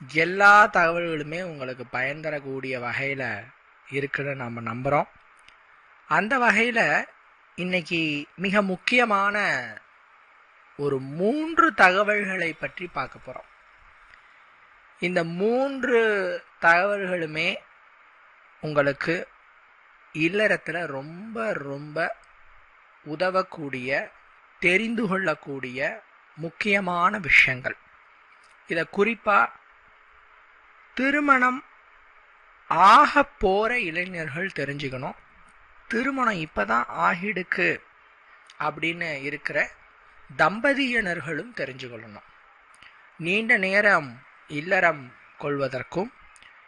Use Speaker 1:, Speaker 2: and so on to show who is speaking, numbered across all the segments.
Speaker 1: எல்லா தகவல்களுமே உங்களுக்கு பயன் தரக்கூடிய வகையில் இருக்குன்னு நம்ம நம்புகிறோம் அந்த வகையில் இன்னைக்கு மிக முக்கியமான ஒரு மூன்று தகவல்களை பற்றி பார்க்க போகிறோம் இந்த மூன்று தகவல்களுமே உங்களுக்கு இல்லறத்தில் ரொம்ப ரொம்ப உதவக்கூடிய தெரிந்து கொள்ளக்கூடிய முக்கியமான விஷயங்கள். இதை குறிப்பாக திருமணம் ஆக போகிற இளைஞர்கள் தெரிஞ்சுக்கணும். திருமணம் இப்போ தான் ஆகிடுக்கு அப்படின்னு இருக்கிற தம்பதியினர்களும் தெரிஞ்சுக்கொள்ளணும். நீண்ட நேரம் இல்லறம் கொள்வதற்கும்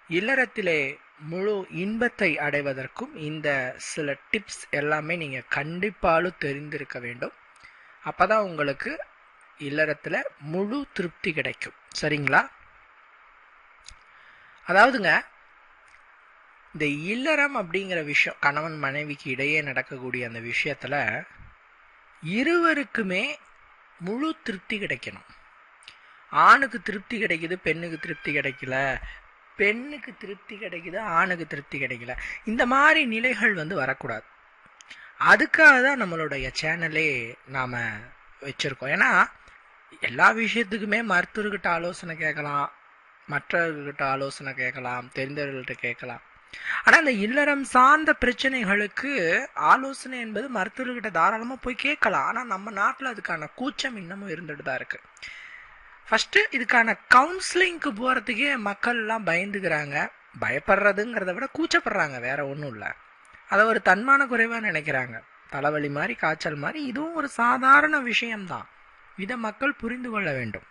Speaker 1: இல்லறத்திலே முழு இன்பத்தை அடைவதற்கும் இந்த சில டிப்ஸ் எல்லாமே நீங்கள் கண்டிப்பாலும் தெரிந்திருக்க வேண்டும். அப்போ தான் உங்களுக்கு இல்லறத்தில் முழு திருப்தி கிடைக்கும். சரிங்களா? அதாவதுங்க இந்த இல்லறம் அப்படிங்கிற விஷயம் கணவன் மனைவிக்கு இடையே நடக்கக்கூடிய அந்த விஷயத்தில் இருவருக்குமே முழு திருப்தி கிடைக்கணும். ஆணுக்கு திருப்தி கிடைக்குது பெண்ணுக்கு திருப்தி கிடைக்கல. பெண்ணுக்கு திருப்தி கிடைக்குது ஆணுக்கு திருப்தி கிடைக்கல. இந்த மாதிரி நிலைகள் வந்து வரக்கூடாது. அதுக்காக தான் நம்மளுடைய சேனலே நாம் வச்சுருக்கோம். ஏன்னா எல்லா விஷயத்துக்குமே மருத்துவர்கிட்ட ஆலோசனை கேட்கலாம். மற்றவர்கிட்ட ஆலோசனை கேட்கலாம் தெரிந்தவர்கள்ட்ட கேட்கலாம். ஆனால் இந்த இல்லறம் சார்ந்த பிரச்சனைகளுக்கு ஆலோசனை என்பது மருத்துவர்கிட்ட தாராளமாக போய் கேட்கலாம். ஆனால் நம்ம நாட்டில் அதுக்கான கூச்சம் இன்னமும் இருந்துட்டு தான் இருக்குது ஃபஸ்ட்டு இதுக்கான கவுன்சிலிங்க்கு போகிறதுக்கே மக்கள்லாம் பயந்துக்கிறாங்க. பயப்படுறதுங்கிறத விட கூச்சப்படுறாங்க வேற ஒன்றும் இல்லை. அதை ஒரு தன்மான குறைவாக நினைக்கிறாங்க. தலைவலி மாதிரி காய்ச்சல் மாதிரி இதுவும் ஒரு சாதாரண விஷயம்தான். இதை மக்கள் புரிந்து கொள்ள வேண்டும்.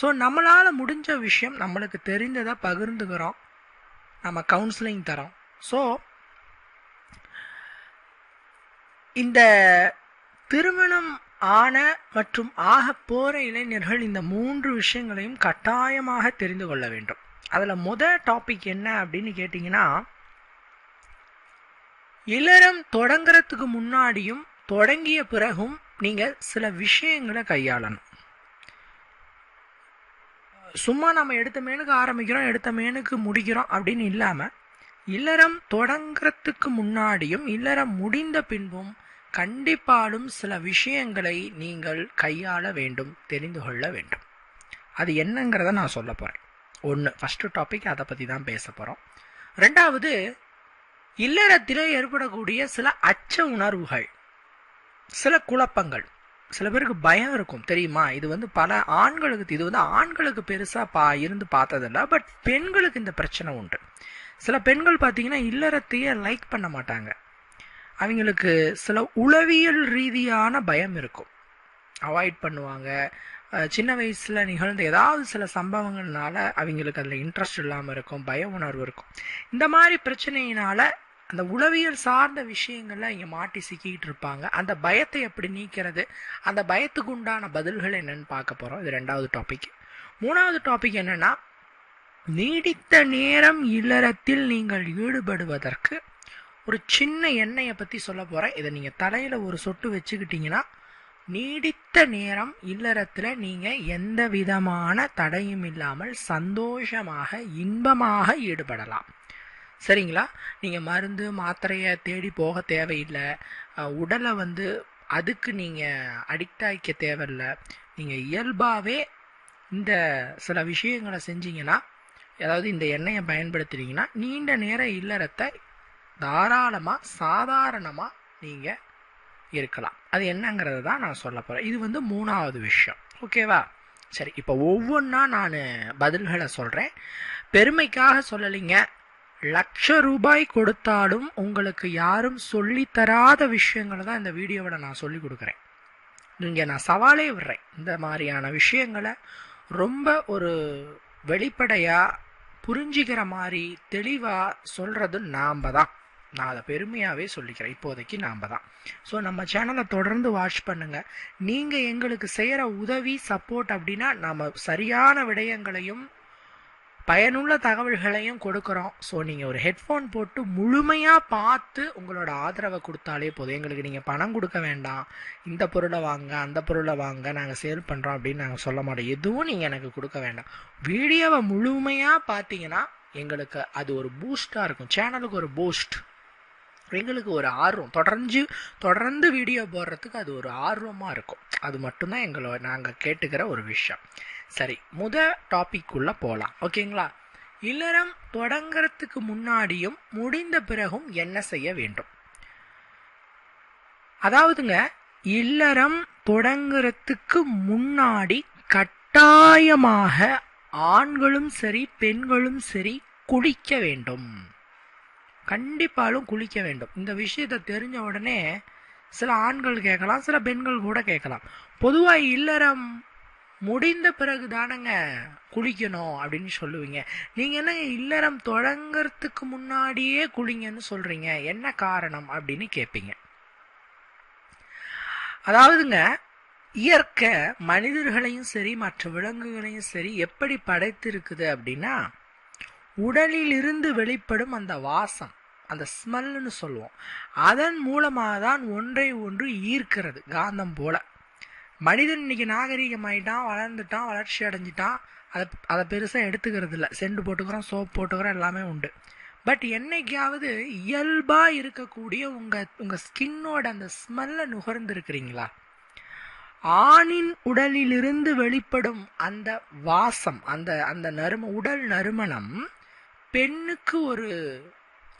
Speaker 1: ஸோ நம்மளால் முடிஞ்ச விஷயம் நம்மளுக்கு தெரிந்ததை பகிர்ந்துக்கிறோம். நம்ம கவுன்சிலிங் தரோம். ஸோ இந்த திருமணம் ஆன மற்றும் ஆக போகிற இளைஞர்கள் இந்த மூன்று விஷயங்களையும் கட்டாயமாக தெரிந்து கொள்ள வேண்டும். அதில் முத டாபிக் என்ன அப்படின்னு கேட்டிங்கன்னா இளரம் தொடங்குறதுக்கு முன்னாடியும் தொடங்கிய பிறகும் நீங்கள் சில விஷயங்களை கையாளணும். சும்மா நம்ம எடுத்த மேனுக்கு ஆரம்பிக்கிறோம் எடுத்த மேனுக்கு முடிக்கிறோம் அப்படின்னு இல்லாமல் இல்லறம் தொடங்கிறதுக்கு முன்னாடியும் இல்லறம் முடிந்த பின்பும் கண்டிப்பாலும் சில விஷயங்களை நீங்கள் கையாள வேண்டும் தெரிந்து கொள்ள வேண்டும். அது என்னங்கிறத நான் சொல்ல போகிறேன் ஒன்று ஃபஸ்ட்டு டாபிக் அதை பற்றி தான் பேச போகிறோம் ரெண்டாவது இல்லறத்திலே ஏற்படக்கூடிய சில அச்ச உணர்வுகள் சில குழப்பங்கள். சில பேருக்கு பயம் இருக்கும் தெரியுமா? இது வந்து பல ஆண்களுக்கு இது வந்து ஆண்களுக்கு பெருசாக பா இருந்து பார்த்ததில்ல பட் பெண்களுக்கு இந்த பிரச்சனை உண்டு. சில பெண்கள் பார்த்தீங்கன்னா இல்லறத்தையே லைக் பண்ண மாட்டாங்க. அவங்களுக்கு சில உளவியல் ரீதியான பயம் இருக்கும். அவாய்ட் பண்ணுவாங்க. சின்ன வயசில் நிகழ்ந்த ஏதாவது சில சம்பவங்கள்னால அவங்களுக்கு அதில் இன்ட்ரெஸ்ட் இல்லாமல் இருக்கும் பய உணர்வு இருக்கும். இந்த மாதிரி பிரச்சனையினால அந்த உளவியல் சார்ந்த விஷயங்கள்ல இங்கே மாட்டி சிக்கிட்டு இருப்பாங்க. அந்த பயத்தை எப்படி நீக்கிறது? அந்த பயத்துக்கு உண்டான பதில்கள் என்னன்னு பார்க்க போகிறோம் இது ரெண்டாவது டாபிக் மூணாவது டாபிக் என்னன்னா நீடித்த நேரம் இல்லறத்தில் நீங்கள் ஈடுபடுவதற்கு ஒரு சின்ன எண்ணெயை பற்றி சொல்ல போகிறேன் இதை நீங்கள் தலையில் ஒரு சொட்டு வச்சுக்கிட்டிங்கன்னா நீடித்த நேரம் இல்லறத்தில் நீங்கள் எந்த விதமான தடையும் இல்லாமல் சந்தோஷமாக இன்பமாக ஈடுபடலாம். சரிங்களா? நீங்கள் மருந்து மாத்திரையை தேடி போக தேவையில்லை. உடலை வந்து அதுக்கு நீங்கள் அடிக்ட் ஆகிக்க தேவையில்லை. நீங்கள் இயல்பாகவே இந்த சில விஷயங்களை செஞ்சீங்கன்னா அதாவது இந்த எண்ணெயை பயன்படுத்துனீங்கன்னா நீண்ட நேர இல்லறத்தை தாராளமாக சாதாரணமாக நீங்கள் இருக்கலாம். அது என்னங்கிறது தான் நான் சொல்ல போகிறேன் இது வந்து மூணாவது விஷயம். ஓகேவா? சரி இப்போ ஒவ்வொன்றா நான் பதில்களை சொல்கிறேன் பெருமைக்காக சொல்லலைங்க. லட்ச ரூபாய் கொடுத்தாலும் உங்களுக்கு யாரும் சொல்லித்தராத விஷயங்களை தான் இந்த வீடியோவில் நான் சொல்லி கொடுக்குறேன். இங்கே நான் சவாலே விடுறேன். இந்த மாதிரியான விஷயங்களை ரொம்ப ஒரு வெளிப்படையாக புரிஞ்சிக்கிற மாதிரி தெளிவாக சொல்கிறது நாம் தான். நான் அதை பெருமையாகவே சொல்லிக்கிறேன். இப்போதைக்கு நாம் தான். ஸோ நம்ம சேனலை தொடர்ந்து வாட்ச் பண்ணுங்கள் நீங்கள் எங்களுக்கு செய்கிற உதவி சப்போர்ட் அப்படின்னா நம்ம சரியான விடயங்களையும் பயனுள்ள தகவல்களையும் கொடுக்குறோம். ஸோ நீங்கள் ஒரு ஹெட்ஃபோன் போட்டு முழுமையாக பார்த்து உங்களோட ஆதரவை கொடுத்தாலே போதும். எங்களுக்கு நீங்கள் பணம் கொடுக்க வேண்டாம். இந்த பொருளை வாங்க அந்த பொருளை வாங்க நாங்கள் சேல் பண்ணுறோம் அப்படின்னு நாங்கள் சொல்ல மாட்டோம். எதுவும் நீங்கள் எனக்கு கொடுக்க வேண்டாம். வீடியோவை முழுமையாக பார்த்தீங்கன்னா எங்களுக்கு அது ஒரு பூஸ்ட்டாக இருக்கும். சேனலுக்கு ஒரு பூஸ்ட் எங்களுக்கு ஒரு ஆர்வம். தொடர்ந்து தொடர்ந்து வீடியோ போடுறதுக்கு அது ஒரு ஆர்வமாக இருக்கும். அது மட்டும்தான் எங்களை நாங்கள் கேட்டுக்கிற ஒரு விஷயம். சரி முத டாபிக்குள்ளே போகலாம் ஓகேங்களா? இல்லறம் தொடங்கிறதுக்கு முன்னாடியும் முடிந்த பிறகும் என்ன செய்ய வேண்டும்? அதாவதுங்க இல்லறம் தொடங்கிறதுக்கு முன்னாடி கட்டாயமாக ஆண்களும் சரி பெண்களும் சரி குளிக்க வேண்டும். கண்டிப்பாலும் குளிக்க வேண்டும். இந்த விஷயத்தை தெரிஞ்ச உடனே சில ஆண்கள் கேட்கலாம் சில பெண்கள் கூட கேட்கலாம். பொதுவாக இல்லறம் முடிந்த பிறகு தானங்க குளிக்கணும் அப்படின்னு சொல்லுவீங்க. நீங்கள் என்னங்க இல்லறம் தொடங்கிறதுக்கு முன்னாடியே குளிங்கன்னு சொல்கிறீங்க என்ன காரணம் அப்படின்னு கேட்பீங்க. அதாவதுங்க இயற்கை மனிதர்களையும் சரி மற்ற விலங்குகளையும் சரி எப்படி படைத்திருக்குது அப்படின்னா உடலிலிருந்து வெளிப்படும் அந்த வாசம் அந்த ஸ்மெல்னு சொல்லுவோம். அதன் மூலமாக தான் ஒன்றை ஒன்று ஈர்க்கிறது காந்தம் போல. மனிதன் இன்னைக்கு நாகரீகமாயிட்டான் வளர்ந்துட்டான் வளர்ச்சி அடைஞ்சிட்டான். அதை அதை பெருசாக எடுத்துக்கிறது இல்லை. செண்டு போட்டுக்கிறோம் சோப் போட்டுக்கிறோம் எல்லாமே உண்டு. பட் என்னைக்காவது இயல்பாக இருக்கக்கூடிய உங்கள் உங்கள் ஸ்கின்னோட அந்த ஸ்மெல்லை நுகர்ந்துருக்கிறீங்களா? ஆணின் உடலிலிருந்து வெளிப்படும் அந்த வாசம் அந்த அந்த நறும உடல் நறுமணம் பெண்ணுக்கு ஒரு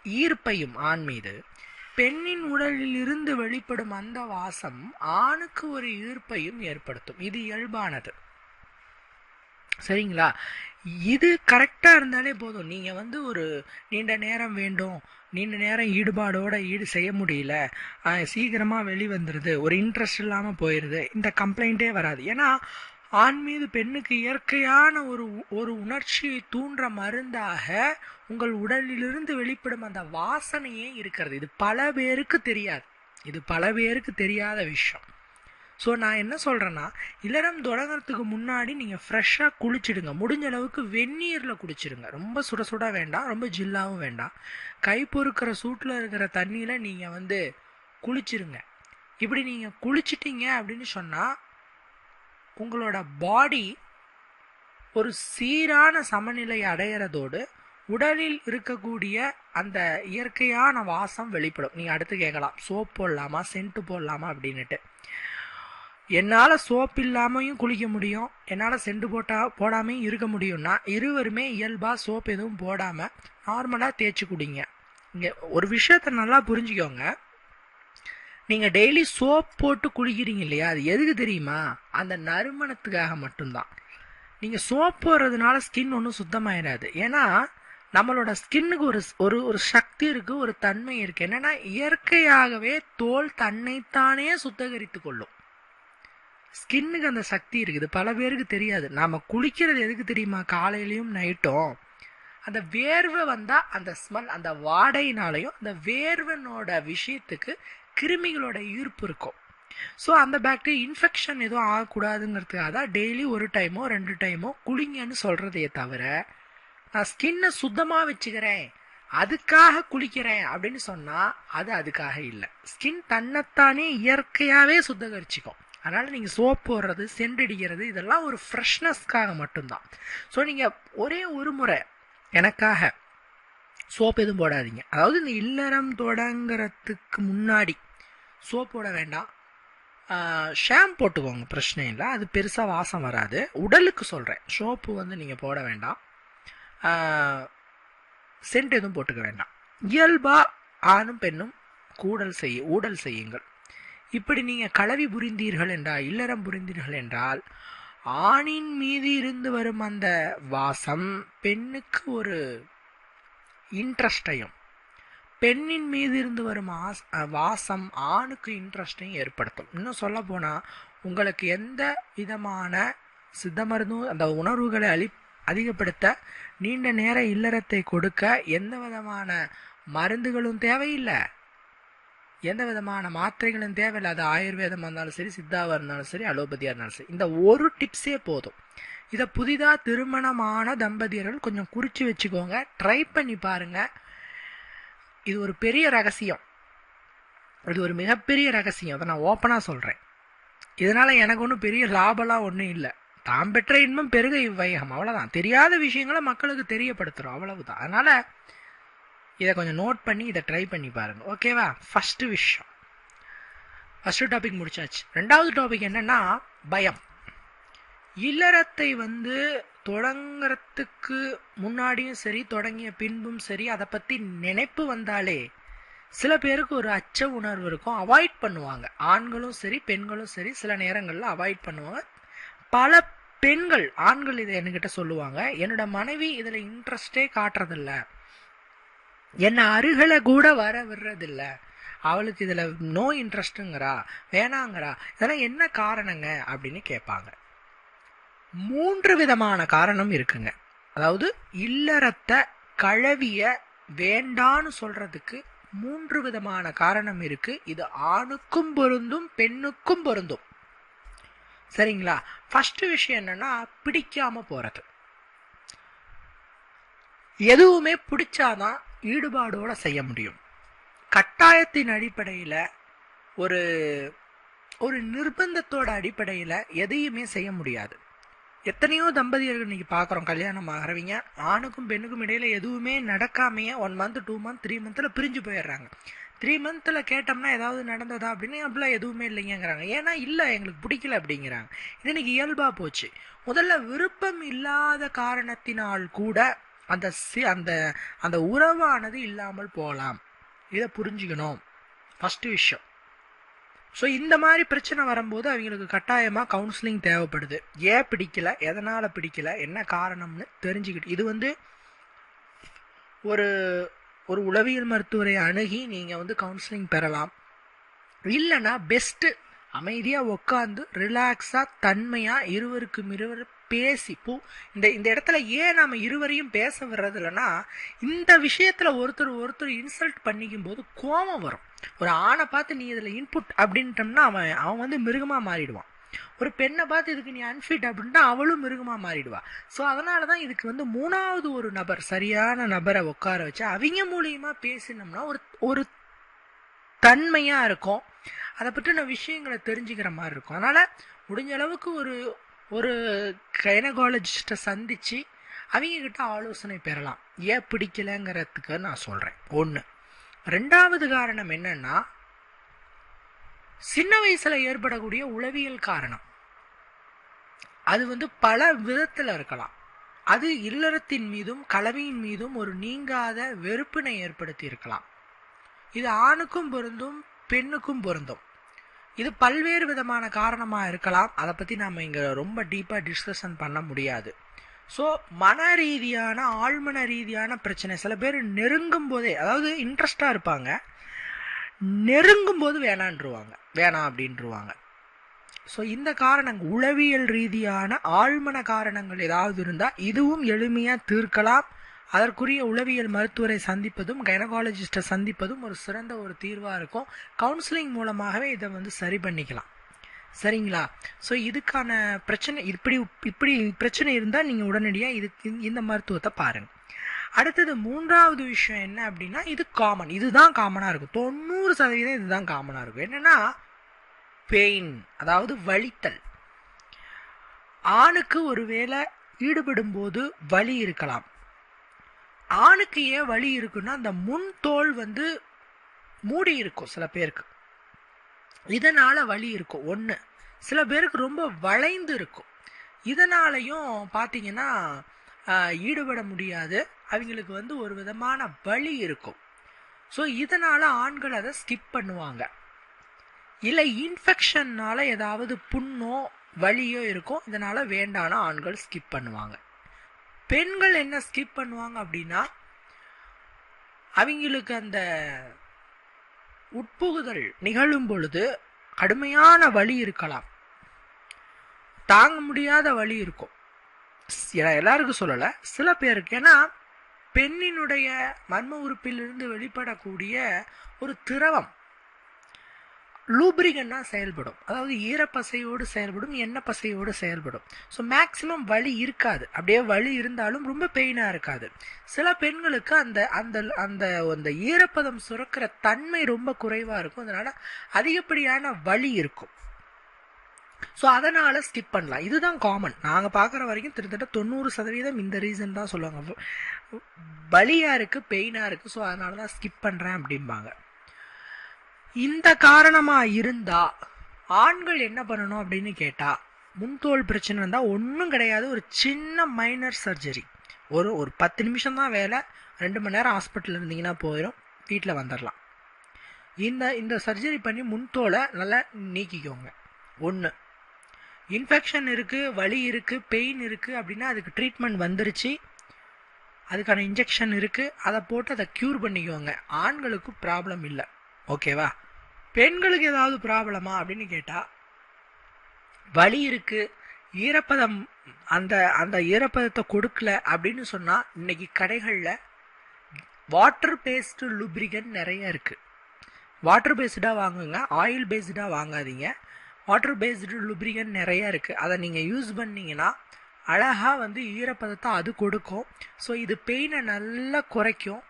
Speaker 1: ஈர்ப்பையும் ஆண் மீது. பெண்ணின் உடலில் இருந்து வெளிப்படும் அந்த வாசம் ஆணுக்கு ஒரு ஈர்ப்பையும் ஏற்படுத்தும். இது இயல்பானது. சரிங்களா? இது கரெக்டாக இருந்தாலே போதும். நீங்கள் வந்து ஒரு நீண்ட நேரம் வேண்டும். நீண்ட நேரம் ஈடுபாடோட ஈடு செய்ய முடியல. சீக்கிரமாக வெளிவந்துடுது ஒரு இன்ட்ரெஸ்ட் இல்லாமல் போயிடுது இந்த கம்ப்ளைண்ட்டே வராது. ஏன்னா ஆண் மீது பெண்ணுக்கு இயற்கையான ஒரு ஒரு உணர்ச்சியை தூண்டுற மருந்தாக உங்கள் உடலிலிருந்து வெளிப்படும் அந்த வாசனையே இருக்கிறது. இது பல பேருக்கு தெரியாது. இது பல பேருக்கு தெரியாத விஷயம். ஸோ நான் என்ன சொல்கிறேன்னா இளரம் தொடங்குறதுக்கு முன்னாடி நீங்கள் ஃப்ரெஷ்ஷாக குளிச்சிடுங்க. முடிஞ்ச அளவுக்கு வெந்நீரில் குளிச்சிடுங்க ரொம்ப சுட சுட வேண்டாம். ரொம்ப ஜில்லாகவும் வேண்டாம். கை பொறுக்கிற சூட்டில் இருக்கிற தண்ணியில் நீங்கள் வந்து குளிச்சிருங்க இப்படி நீங்கள் குளிச்சிட்டீங்க அப்படின்னு சொன்னால் உங்களோட பாடி ஒரு சீரான சமநிலை அடையிறதோடு உடலில் இருக்கக்கூடிய அந்த இயற்கையான வாசம் வெளிப்படும். நீங்கள் அடுத்து கேட்கலாம். சோப் போடலாமா? சென்ட்டு போடலாமா அப்படின்னுட்டு. என்னால் சோப் இல்லாமையும் குளிக்க முடியும். என்னால் செண்டு போட்டா போடாமையும் இருக்க முடியும்னா இருவருமே இயல்பாக சோப் எதுவும் போடாமல் நார்மலாக தேய்ச்சி குடிங்க. இங்கே ஒரு விஷயத்த நல்லா புரிஞ்சுக்கோங்க. நீங்கள் டெய்லி சோப் போட்டு குளிக்கிறீங்க இல்லையா? அது எதுக்கு தெரியுமா? அந்த நறுமணத்துக்காக மட்டும்தான். நீங்கள் சோப் போடுறதுனால ஸ்கின் ஒன்றும் சுத்தமாயிடாது ஏன்னா நம்மளோட ஸ்கின்னுக்கு ஒரு ஒரு ஒரு சக்தி இருக்குது ஒரு தன்மை இருக்குது என்னென்னா இயற்கையாகவே தோல் தன்னைத்தானே சுத்தகரித்து கொள்ளும். ஸ்கின்னுக்கு அந்த சக்தி இருக்குது. பல பேருக்கு தெரியாது. நாம் குளிக்கிறது எதுக்கு தெரியுமா? காலையிலையும் நைட்டும். அந்த வேர்வை வந்தால் அந்த ஸ்மெல் அந்த வாடையினாலையும் அந்த வேர்வனோட விஷயத்துக்கு கிருமிகளோட ஈர்ப்பு இருக்கும். ஸோ அந்த பாக்டீரியா இன்ஃபெக்ஷன் எதுவும் ஆகக்கூடாதுங்கிறதுக்காக தான் டெய்லி ஒரு டைமோ ரெண்டு டைமோ குளிங்கன்னு சொல்கிறதையே தவிர நான் ஸ்கின்னை சுத்தமாக வச்சுக்கிறேன் அதுக்காக குளிக்கிறேன் அப்படின்னு சொன்னால் அது அதுக்காக இல்லை. ஸ்கின் தன்னைத்தானே இயற்கையாகவே சுத்தகரிச்சிக்கும். அதனால் நீங்கள் சோப் போடுறது சென்றடிக்கிறது இதெல்லாம் ஒரு ஃப்ரெஷ்னஸ்க்காக மட்டும்தான். ஸோ நீங்கள் ஒரே ஒரு முறை எனக்காக சோப் எதுவும் போடாதீங்க. அதாவது இந்த இல்லறம் தொடங்குறதுக்கு முன்னாடி சோப் போட வேண்டாம். ஷாம் போட்டுக்கோங்க. பிரச்சனை இல்லை. அது பெருசாக வாசம் வராது. உடலுக்கு சொல்கிறேன் சோப்பு வந்து நீங்கள் போட வேண்டாம். சென்ட் எதுவும் போட்டுக்க வேண்டாம். இயல்பாக ஆணும் பெண்ணும் கூடல் செய்ய ஊடல் செய்யுங்கள். இப்படி நீங்கள் கலவி புரிந்தீர்கள் என்றால் இல்லறம் புரிந்தீர்கள் என்றால் ஆணின் மீது இருந்து வரும் அந்த வாசம் பெண்ணுக்கு ஒரு இன்ட்ரெஸ்டையும். பெண்ணின் மீது இருந்து வரும் ஆஸ் வாசம் ஆணுக்கு இன்ட்ரெஸ்டையும் ஏற்படுத்தும். இன்னும் சொல்ல போனால் உங்களுக்கு எந்த விதமான சித்த மருந்தும் அந்த உணர்வுகளை அளி அதிகப்படுத்த நீண்ட நேர இல்லறத்தை கொடுக்க எந்த விதமான மருந்துகளும் தேவையில்லை. எந்த விதமான மாத்திரைகளும் தேவையில்லை. அது ஆயுர்வேதமாக இருந்தாலும் சரி சித்தாவாக இருந்தாலும் சரி அலோபதியாக இருந்தாலும் சரி. இந்த ஒரு டிப்ஸே போதும். இதை புதிதாக திருமணமான தம்பதியர்கள் கொஞ்சம் குறித்து வச்சுக்கோங்க. ட்ரை பண்ணி பாருங்க. இது ஒரு பெரிய ரகசியம். இது ஒரு மிகப்பெரிய ரகசியம். அதை நான் ஓப்பனாக சொல்கிறேன் இதனால் எனக்கு ஒன்றும் பெரிய லாபலாம் ஒன்றும் இல்லை. தாம் பெற்ற இன்பம் பெருக இவ்வையகம். அவ்வளோதான் தெரியாத விஷயங்களை மக்களுக்கு தெரியப்படுத்துகிறோம் அவ்வளவுதான். அதனால் இதை கொஞ்சம் நோட் பண்ணி இதை ட்ரை பண்ணி பாருங்கள் ஓகேவா ஃபஸ்ட்டு விஷயம். ஃபஸ்ட்டு டாபிக் முடிச்சாச்சு. ரெண்டாவது டாபிக் என்னென்னா பயம். இல்லறத்தை வந்து தொடங்கிறதுக்கு முன்னாடியும் சரி தொடங்கிய பின்பும் சரி அதை பற்றி நினைப்பு வந்தாலே சில பேருக்கு ஒரு அச்ச உணர்வு இருக்கும். அவாய்ட் பண்ணுவாங்க. ஆண்களும் சரி பெண்களும் சரி சில நேரங்களில் அவாய்ட் பண்ணுவாங்க. பல பெண்கள் ஆண்கள் இதை என்கிட்ட சொல்லுவாங்க. என்னோட மனைவி இதில் இன்ட்ரெஸ்டே காட்டுறதில்ல. என்னை அருகில கூட வர விடுறதில்ல. அவளுக்கு இதில் நோ இன்ட்ரெஸ்ட்டுங்கிறா வேணாங்கிறா இதெல்லாம் என்ன காரணங்க அப்படின்னு கேட்பாங்க. மூன்று விதமான காரணம் இருக்குங்க. அதாவது இல்லறத்தை கழவிய வேண்டான்னு சொல்றதுக்கு மூன்று விதமான காரணம் இருக்கு. இது ஆணுக்கும் பொருந்தும் பெண்ணுக்கும் பொருந்தும். சரிங்களா? ஃபர்ஸ்ட் விஷயம் என்னன்னா பிடிக்காம போறது. எதுவுமே பிடிச்சாதான் ஈடுபாடோட செய்ய முடியும். கட்டாயத்தின் அடிப்படையில் ஒரு ஒரு நிர்பந்தத்தோட அடிப்படையில் எதையுமே செய்ய முடியாது. எத்தனையோ தம்பதியர்கள் இன்னைக்கு பார்க்குறோம் கல்யாணம் ஆகிறவங்க. ஆணுக்கும் பெண்ணுக்கும் இடையில எதுவுமே நடக்காமையே one month two month three மந்த்தில் பிரிஞ்சு போயிடுறாங்க. த்ரீ மந்த்தில் கேட்டோம்னா ஏதாவது நடந்ததா அப்படின்னு அப்படிலாம் எதுவுமே இல்லைங்கிறாங்க. ஏன்னா இல்லை எங்களுக்கு பிடிக்கல அப்படிங்கிறாங்க. இது இன்னைக்கு இயல்பாக போச்சு. முதல்ல விருப்பம் இல்லாத காரணத்தினால் கூட அந்த சி அந்த அந்த உறவானது இல்லாமல் போகலாம். இதை புரிஞ்சுக்கணும். ஃபஸ்ட்டு விஷயம். ஸோ இந்த மாதிரி பிரச்சனை வரும்போது அவங்களுக்கு கட்டாயமாக கவுன்சிலிங் தேவைப்படுது. ஏன் பிடிக்கல? எதனால் பிடிக்கல? என்ன காரணம்னு தெரிஞ்சுக்கிட்டு இது வந்து ஒரு ஒரு உளவியல் மருத்துவரை அணுகி நீங்கள் வந்து கவுன்சிலிங் பெறலாம். இல்லைன்னா பெஸ்ட்டு அமைதியாக உட்காந்து ரிலாக்ஸாக தன்மையாக இருவருக்கும் இருவர் பேசி பூ இந்த இந்த இடத்துல ஏன் நாம் இருவரையும் பேச வர்றது இல்லைன்னா இந்த விஷயத்தில் ஒருத்தர் ஒருத்தர் இன்சல்ட் பண்ணிக்கும் போது கோபம் வரும். ஒரு ஆணை பார்த்து நீ இதில் இன்புட் அப்படின்ட்டோம்னா அவன் அவன் வந்து மிருகமாக மாறிடுவான். ஒரு பெண்ணை பார்த்து இதுக்கு நீ அன்ஃபிட் அப்படின்ட்டா அவளும் மிருகமாக மாறிடுவா. ஸோ அதனால தான் இதுக்கு வந்து மூணாவது ஒரு நபர் சரியான நபரை உட்கார வச்சு அவங்க மூலியமாக பேசினோம்னா ஒரு ஒரு தன்மையாக இருக்கும். அதை பற்றின விஷயங்களை தெரிஞ்சுக்கிற மாதிரி இருக்கும். அதனால் முடிஞ்ச அளவுக்கு ஒரு ஒரு கைனகாலஜிஸ்ட்டை சந்தித்து அவங்கக்கிட்ட ஆலோசனை பெறலாம். ஏன் பிடிக்கலைங்கிறதுக்கு நான் சொல்கிறேன் ஒன்று ரெண்டாவது காரணம் என்னன்னா சின்ன வயசில் ஏற்படக்கூடிய உளவியல் காரணம். அது வந்து பல விதத்தில் இருக்கலாம். அது இல்லறத்தின் மீதும் கலவையின் மீதும் ஒரு நீங்காத வெறுப்பினை ஏற்படுத்தி இருக்கலாம். இது ஆணுக்கும் பொருந்தும் பெண்ணுக்கும் பொருந்தும். இது பல்வேறு விதமான காரணமாக இருக்கலாம். அதை பற்றி நம்ம இங்கே ரொம்ப டீப்பாக டிஸ்கஷன் பண்ண முடியாது. ஸோ மன ரீதியான ஆழ்மன ரீதியான பிரச்சனை. சில பேர் நெருங்கும் போதே அதாவது இன்ட்ரெஸ்டாக இருப்பாங்க. நெருங்கும் போது வேணான்ருவாங்க வேணாம் அப்படின்ட்டுருவாங்க ஸோ இந்த காரணங்கள் உளவியல் ரீதியான ஆழ்மன காரணங்கள் ஏதாவது இருந்தால் இதுவும் எளிமையாக தீர்க்கலாம். அதற்குரிய உளவியல் மருத்துவரை சந்திப்பதும் கைனகாலஜிஸ்ட்டை சந்திப்பதும் ஒரு சிறந்த ஒரு தீர்வாக இருக்கும். கவுன்சிலிங் மூலமாகவே இதை வந்து சரி பண்ணிக்கலாம். சரிங்களா? ஸோ இதுக்கான பிரச்சனை இப்படி இப்படி பிரச்சனை இருந்தால் நீங்கள் உடனடியாக இது இந்த மருத்துவத்தை பாருங்கள் அடுத்தது மூன்றாவது விஷயம் என்ன அப்படின்னா இது காமன் இதுதான் காமனாக இருக்கும். தொண்ணூறு சதவீதம் இதுதான் காமனாக இருக்கும். என்னென்னா பெயின் அதாவது வலித்தல். ஆணுக்கு ஒருவேளை ஈடுபடும் போது வலி இருக்கலாம். ஆணுக்கு ஏன் வலி இருக்குன்னா அந்த முன் தோல் வந்து மூடி இருக்கும் சில பேருக்கு. இதனால் வலி இருக்கும். ஒன்று சில பேருக்கு ரொம்ப வளைந்து இருக்கும். இதனாலையும் பார்த்தீங்கன்னா ஈடுபட முடியாது. அவங்களுக்கு வந்து ஒரு விதமான வலி இருக்கும். ஸோ இதனால் ஆண்கள் அதை ஸ்கிப் பண்ணுவாங்க. இல்லை இன்ஃபெக்ஷன்னால் ஏதாவது புண்ணோ வலியோ இருக்கும். இதனால் வேண்டான ஆண்கள் ஸ்கிப் பண்ணுவாங்க. பெண்கள் என்ன ஸ்கிப் பண்ணுவாங்க அப்படின்னா அவங்களுக்கு அந்த உட்புகுதல் நிகழும் பொழுது கடுமையான வழி இருக்கலாம். தாங்க முடியாத வழி இருக்கும். எல்லாருக்கும் சொல்லலை சில பேருக்கு. ஏன்னா பெண்ணினுடைய மர்ம உறுப்பிலிருந்து வெளிப்படக்கூடிய ஒரு திரவம். லூப்ரிகன்னா செயல்படும். அதாவது ஈரப்பசையோடு செயல்படும் எண்ணெய் பசையோடு செயல்படும். ஸோ மேக்ஸிமம் வலி இருக்காது. அப்படியே வலி இருந்தாலும் ரொம்ப பெயினாக இருக்காது. சில பெண்களுக்கு அந்த அந்த அந்த அந்த ஈரப்பதம் சுரக்கிற தன்மை ரொம்ப குறைவாக இருக்கும். அதனால் அதிகப்படியான வலி இருக்கும். ஸோ அதனால் ஸ்கிப் பண்ணலாம். இதுதான் காமன் நாங்கள் பார்க்குற வரைக்கும் கிட்டத்தட்ட தொண்ணூறு சதவீதம் இந்த ரீசன் தான் சொல்லுவாங்க. வலியாக இருக்குது பெயினாக இருக்குது ஸோ அதனால தான் ஸ்கிப் பண்ணுறேன் அப்படிம்பாங்க. இந்த காரணமா இருந்தா ஆண்கள் என்ன பண்ணணும் அப்படின்னு கேட்டா முன்தோல் பிரச்சனை இருந்தால் ஒன்றும் கிடையாது ஒரு சின்ன மைனர் சர்ஜரி ஒரு ஒரு பத்து நிமிஷம் தான் வேலை ரெண்டு மணி நேரம் ஹாஸ்பிட்டல் இருந்தீங்கன்னா போயிடும் வீட்டில் வந்துடலாம் இந்த இந்த சர்ஜரி பண்ணி முன்தோலை நல்லா நீக்கிக்கோங்க. ஒன்று இன்ஃபெக்ஷன் இருக்குது வலி இருக்குது பெயின் இருக்குது அப்படின்னா அதுக்கு ட்ரீட்மெண்ட் வந்துருச்சு அதுக்கான இன்ஜெக்ஷன் இருக்குது அதை போட்டு அதை க்யூர் பண்ணிக்கோங்க. ஆண்களுக்கு ப்ராப்ளம் இல்லை. ஓகேவா பெண்களுக்கு ஏதாவது ப்ராப்ளமா அப்படின்னு கேட்டால் வலி இருக்கு ஈரப்பதம் அந்த அந்த ஈரப்பதத்தை கொடுக்கல அப்படின்னு சொன்னால் இன்னைக்கு கடைகளில் வாட்டர் பேஸ்டு லுப்ரிகன் நிறைய இருக்குது வாட்டர் பேஸ்டாக வாங்குங்க ஆயில் பேஸ்டாக வாங்காதீங்க. வாட்டர் பேஸ்டு லுப்ரிகன் நிறைய இருக்குது அதை நீங்கள் யூஸ் பண்ணிங்கன்னா அழகாக வந்து ஈரப்பதத்தை அது கொடுக்கும். ஸோ இது பெயினை நல்லா குறைக்கும்.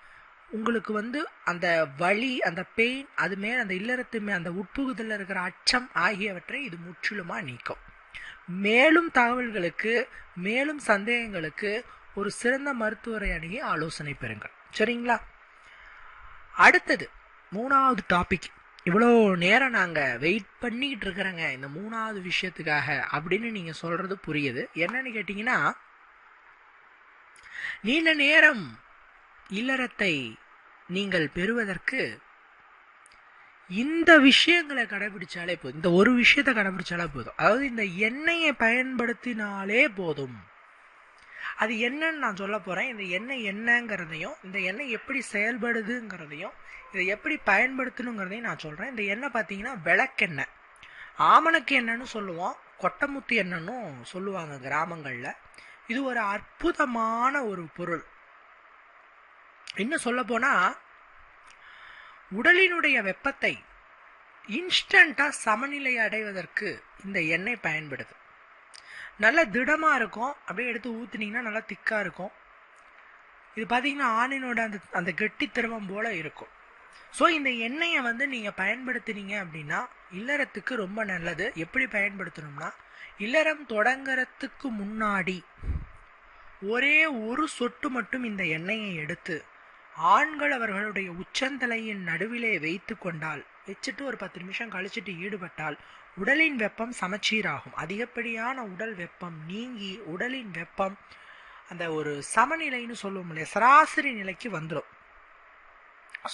Speaker 1: உங்களுக்கு வந்து அந்த வலி அந்த பெயின் அது மேல் அந்த இல்லறத்துமே அந்த உட்புகுதலில் இருக்கிற அச்சம் ஆகியவற்றை இது முற்றிலுமாக நீக்கும். மேலும் தகவல்களுக்கு மேலும் சந்தேகங்களுக்கு ஒரு சிறந்த மருத்துவரை அணுகி ஆலோசனை பெறுங்கள். சரிங்களா? அடுத்தது மூணாவது டாபிக் இவ்வளோ நேரம் நாங்கள் வெயிட் பண்ணிக்கிட்டு இருக்கிறோங்க. இந்த மூணாவது விஷயத்துக்காக அப்படின்னு நீங்கள் சொல்கிறது புரியுது. என்னன்னு கேட்டிங்கன்னா நீண்ட நேரம் இல்லறத்தை நீங்கள் பெறுவதற்கு இந்த விஷயங்களை கடைபிடிச்சாலே போதும். இந்த ஒரு விஷயத்தை கடைபிடிச்சாலே போதும். அதாவது இந்த எண்ணெயை பயன்படுத்தினாலே போதும். அது என்னன்னு நான் சொல்ல போகிறேன் இந்த எண்ணெய் என்னங்கிறதையும் இந்த எண்ணெய் எப்படி செயல்படுதுங்கிறதையும் இதை எப்படி பயன்படுத்தணுங்கிறதையும் நான் சொல்கிறேன் இந்த எண்ணெய் பார்த்தீங்கன்னா விளக்கெண்ணெய். ஆமணக்கு எண்ணெய்னு சொல்லுவோம். கொட்டமுத்து எண்ணெய்னும் சொல்லுவாங்க கிராமங்களில். இது ஒரு அற்புதமான ஒரு பொருள். இன்னும் சொல்லப்போனால் உடலினுடைய வெப்பத்தை இன்ஸ்டண்ட்டாக சமநிலை அடைவதற்கு இந்த எண்ணெய் பயன்படுது. நல்ல திடமாக இருக்கும் அப்படியே எடுத்து ஊற்றுனீங்கன்னா நல்லா திக்காக இருக்கும். இது பார்த்தீங்கன்னா ஆணினோட அந்த அந்த கெட்டி போல் இருக்கும். ஸோ இந்த எண்ணெயை வந்து நீங்கள் பயன்படுத்துனீங்க அப்படின்னா இல்லறத்துக்கு ரொம்ப நல்லது. எப்படி பயன்படுத்தணும்னா இல்லறம் தொடங்கறதுக்கு முன்னாடி ஒரே ஒரு சொட்டு மட்டும் இந்த எண்ணெயை எடுத்து ஆண்கள் அவர்களுடைய உச்சந்தலையின் நடுவிலே வைத்து கொண்டால் வச்சுட்டு ஒரு பத்து நிமிஷம் கழிச்சிட்டு ஈடுபட்டால் உடலின் வெப்பம் சமச்சீராகும். அதிகப்படியான உடல் வெப்பம் நீங்கி உடலின் வெப்பம் அந்த ஒரு சமநிலைன்னு சொல்லுவோம் இல்லையா சராசரி நிலைக்கு வந்துடும்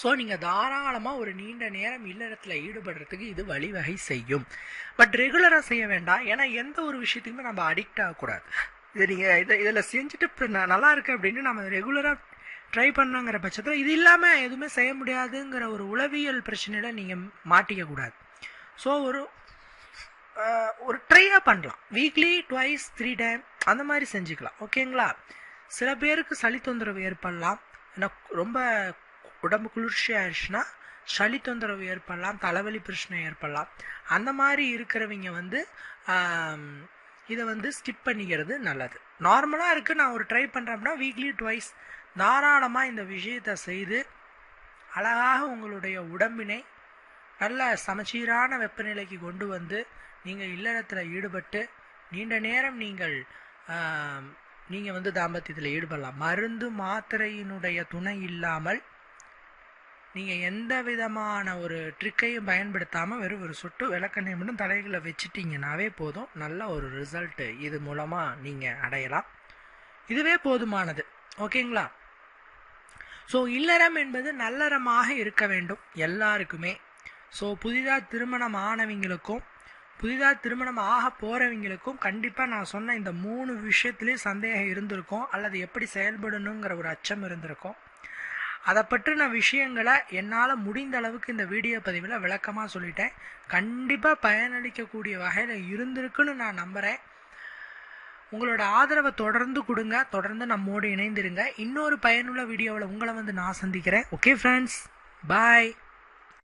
Speaker 1: ஸோ நீங்கள் தாராளமாக ஒரு நீண்ட நேரம் இல்லறத்தில் ஈடுபடுறதுக்கு இது வழிவகை செய்யும். பட் ரெகுலராக செய்ய வேண்டாம். ஏன்னா எந்த ஒரு விஷயத்துக்குமே நம்ம அடிக்ட் ஆகக்கூடாது. இது நீங்கள் இதை இதில் செஞ்சுட்டு இப்போ நல்லா இருக்குது அப்படின்னு நம்ம ரெகுலராக ட்ரை பண்ணங்கிற பட்சத்தில் இது இல்லாமல் எதுவுமே செய்ய முடியாதுங்கிற ஒரு உளவியல் பிரச்சனையில் நீங்கள் மாட்டிக்க கூடாது. ஸோ ஒரு ஒரு ட்ரையாக பண்ணலாம். வீக்லி ட்வைஸ் த்ரீ டைம் அந்த மாதிரி செஞ்சுக்கலாம். ஓகேங்களா சில பேருக்கு சளி தொந்தரவு ஏற்படலாம். ஏன்னா ரொம்ப உடம்பு குளிர்ச்சியாக ஆயிடுச்சுன்னா சளி தொந்தரவு ஏற்படலாம் தலைவலி பிரச்சனை ஏற்படலாம். அந்த மாதிரி இருக்கிறவங்க வந்து இதை வந்து ஸ்கிப் பண்ணிக்கிறது நல்லது. நார்மலாக இருக்குது நான் ஒரு ட்ரை பண்ணுறேன் அப்படின்னா வீக்லி ட்வைஸ் தாராளமாக இந்த விஷயத்தை செய்து அழகாக உங்களுடைய உடம்பினை நல்ல சமச்சீரான வெப்பநிலைக்கு கொண்டு வந்து நீங்கள் இல்லறத்தில் ஈடுபட்டு நீண்ட நேரம் நீங்கள் நீங்கள் வந்து தாம்பத்தியத்தில் ஈடுபடலாம். மருந்து மாத்திரையினுடைய துணை இல்லாமல் நீங்கள் எந்த விதமான ஒரு ட்ரிக்கையும் பயன்படுத்தாமல் வெறும் ஒரு சொட்டு விளக்கெண்ணெய் மட்டும் தலைகளை வச்சுட்டிங்கனாவே போதும். நல்ல ஒரு ரிசல்ட்டு இது மூலமாக நீங்கள் அடையலாம். இதுவே போதுமானது. ஓகேங்களா? ஸோ இல்லறம் என்பது நல்லறமாக இருக்க வேண்டும் எல்லாருக்குமே. ஸோ புதிதாக திருமணம் ஆனவங்களுக்கும் புதிதாக திருமணம் ஆக போகிறவங்களுக்கும் கண்டிப்பாக நான் சொன்ன இந்த மூணு விஷயத்துலேயும் சந்தேகம் இருந்திருக்கும் அல்லது எப்படி செயல்படணுங்கிற ஒரு அச்சம் இருந்திருக்கும். அதை பற்றின விஷயங்களை என்னால் முடிந்த அளவுக்கு இந்த வீடியோ பதிவில் விளக்கமாக சொல்லிட்டேன். கண்டிப்பாக பயனளிக்கக்கூடிய வகையில் இருந்திருக்குன்னு நான் நம்புகிறேன் உங்களோட ஆதரவை தொடர்ந்து கொடுங்க தொடர்ந்து நம்மோடு இணைந்திருங்க. இன்னொரு பயனுள்ள வீடியோவில் உங்களை வந்து நான் சந்திக்கிறேன். Okay friends bye